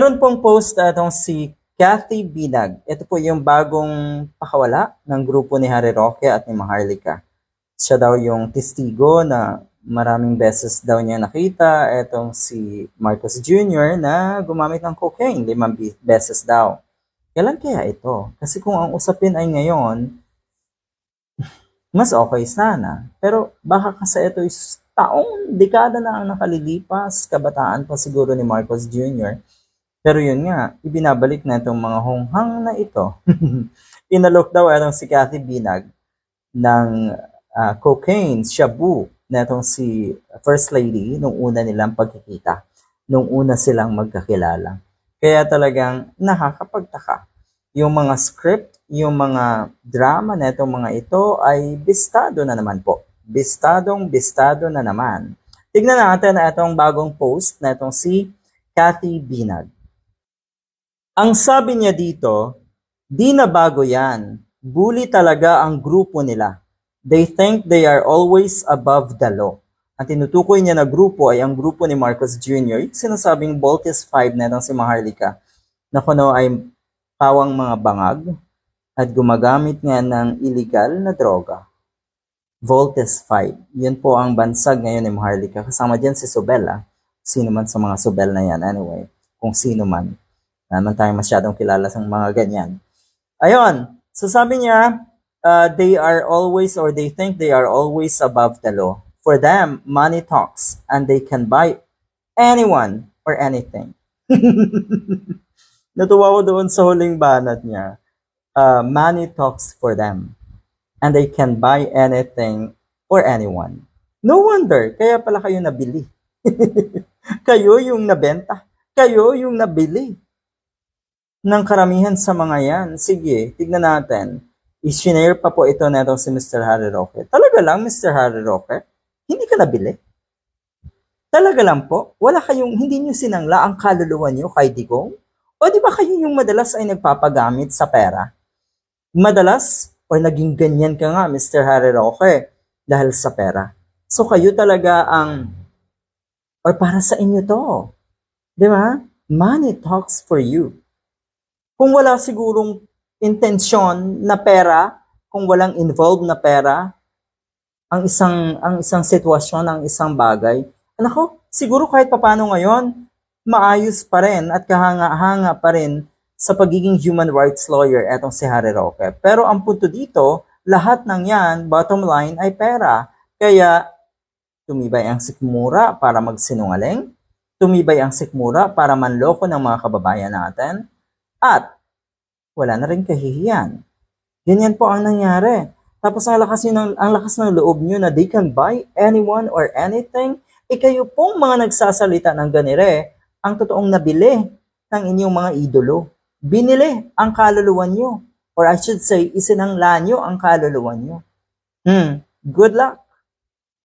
Meron pong post atong si Kathy Binag. Ito po yung bagong pakawala ng grupo ni Harry Roque at ni Maharlika. Siya daw yung testigo na maraming beses daw niya nakita etong si Marcos Jr. na gumamit ng cocaine, limang beses daw. Kailan kaya ito? Kasi kung ang usapin ay ngayon, mas okay sana. Pero baka kasi ito is taong dekada na ang nakalilipas, kabataan pa siguro ni Marcos Jr. Pero yun nga, ibinabalik na itong mga honghang na ito. Inalok daw itong si Kathy Binag ng ah, cocaine, shabu, na itong si First Lady nung una nilang pagkikita, nung una silang magkakilala. Kaya talagang nakakapagtaka. Yung mga script, yung mga drama na itong mga ito ay bistado na naman po. Bistadong bistado na naman. Tignan natin na itong bagong post na itong si Kathy Binag. Ang sabi niya dito, di na bago yan. Bully talaga ang grupo nila. They think they are always above the law. Ang tinutukoy niya na grupo ay ang grupo ni Marcos Jr. Yung sinasabing Voltes 5 na itong si Maharlika na kuno ay pawang mga bangag at gumagamit nga ng illegal na droga. Voltes 5. Yun po ang bansag ngayon ni Maharlika. Kasama dyan si Sobel ah. Sino man sa mga Sobel na yan anyway. Kung sino man. Naman tayo masyadong kilala sa mga ganyan. Ayun. So sabi niya, uh, they are always or they think they are always above the law. For them, money talks and they can buy anyone or anything. Natuwa ko doon sa huling banat niya. Uh, money talks for them and they can buy anything or anyone. No wonder, kaya pala kayo nabili. kayo yung nabenta. Kayo yung nabili ng karamihan sa mga yan. Sige, tignan natin. I-share pa po ito na si Mr. Harry Roque. Talaga lang, Mr. Harry Roque? Hindi ka nabili? Talaga lang po? Wala kayong, hindi nyo sinangla ang kaluluwa nyo kay Digong? O di ba kayo yung madalas ay nagpapagamit sa pera? Madalas, o naging ganyan ka nga, Mr. Harry Roque, dahil sa pera. So kayo talaga ang, or para sa inyo to. Di ba? Money talks for you kung wala sigurong intensyon na pera, kung walang involved na pera, ang isang ang isang sitwasyon, ang isang bagay, anako, siguro kahit papano ngayon, maayos pa rin at kahanga-hanga pa rin sa pagiging human rights lawyer etong si Harry Roque. Pero ang punto dito, lahat ng yan, bottom line, ay pera. Kaya, tumibay ang sikmura para magsinungaling, tumibay ang sikmura para manloko ng mga kababayan natin, at wala na rin kahihiyan. Ganyan po ang nangyari. Tapos ang lakas, yun, ng, ang lakas ng loob nyo na they can buy anyone or anything, e pong mga nagsasalita ng ganire, ang totoong nabili ng inyong mga idolo. Binili ang kaluluwa nyo. Or I should say, isinangla nyo ang kaluluwa nyo. Hmm, good luck.